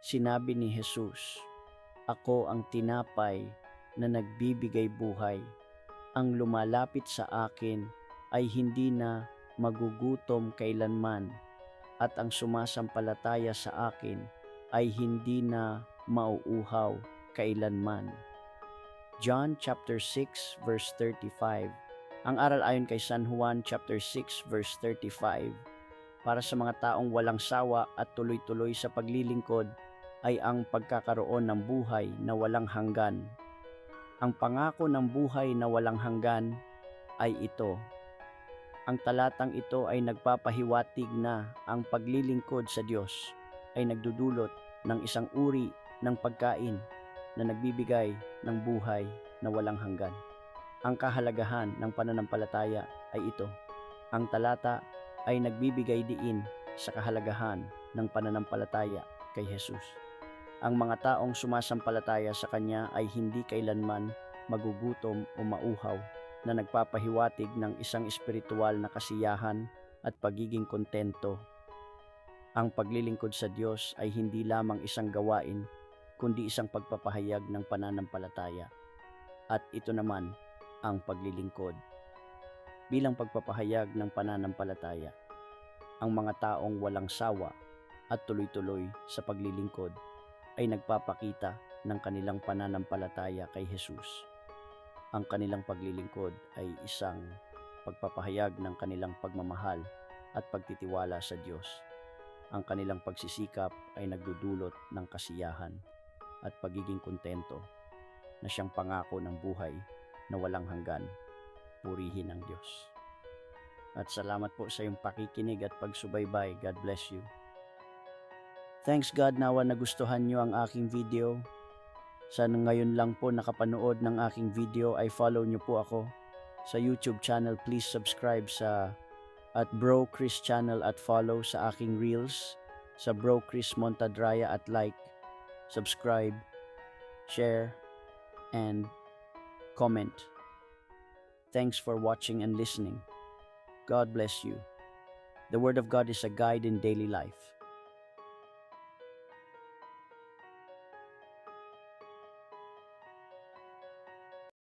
sinabi ni Jesus, Ako ang tinapay na nagbibigay buhay. Ang lumalapit sa akin ay hindi na magugutom kailanman at ang sumasampalataya sa akin ay hindi na mauuhaw kailanman. John chapter 6 verse 35. Ang aral ayon kay San Juan chapter 6 verse 35. Para sa mga taong walang sawa at tuloy-tuloy sa paglilingkod ay ang pagkakaroon ng buhay na walang hanggan. Ang pangako ng buhay na walang hanggan ay ito. Ang talatang ito ay nagpapahiwatig na ang paglilingkod sa Diyos ay nagdudulot ng isang uri ng pagkain na nagbibigay ng buhay na walang hanggan. Ang kahalagahan ng pananampalataya ay ito. Ang talata ay nagbibigay diin sa kahalagahan ng pananampalataya kay Jesus. Ang mga taong sumasampalataya sa Kanya ay hindi kailanman magugutom o mauhaw na nagpapahiwatig ng isang espiritual na kasiyahan at pagiging kontento. Ang paglilingkod sa Diyos ay hindi lamang isang gawain, kundi isang pagpapahayag ng pananampalataya. At ito naman ang paglilingkod. Bilang pagpapahayag ng pananampalataya, ang mga taong walang sawa at tuloy-tuloy sa paglilingkod ay nagpapakita ng kanilang pananampalataya kay Jesus. Ang kanilang paglilingkod ay isang pagpapahayag ng kanilang pagmamahal at pagtitiwala sa Diyos. Ang kanilang pagsisikap ay nagdudulot ng kasiyahan at pagiging kontento na siyang pangako ng buhay na walang hanggan. Purihin ang Diyos. At salamat po sa iyong pakikinig at pagsubaybay. God bless you. Thanks God nawa nagustuhan nyo ang aking video. Sana ngayon lang po nakapanood ng aking video ay follow nyo po ako sa YouTube channel. Please subscribe sa at Bro Chris channel at follow sa aking reels sa Bro Chris Montadraya at like, subscribe, share, and comment. Thanks for watching and listening. God bless you. The Word of God is a guide in daily life.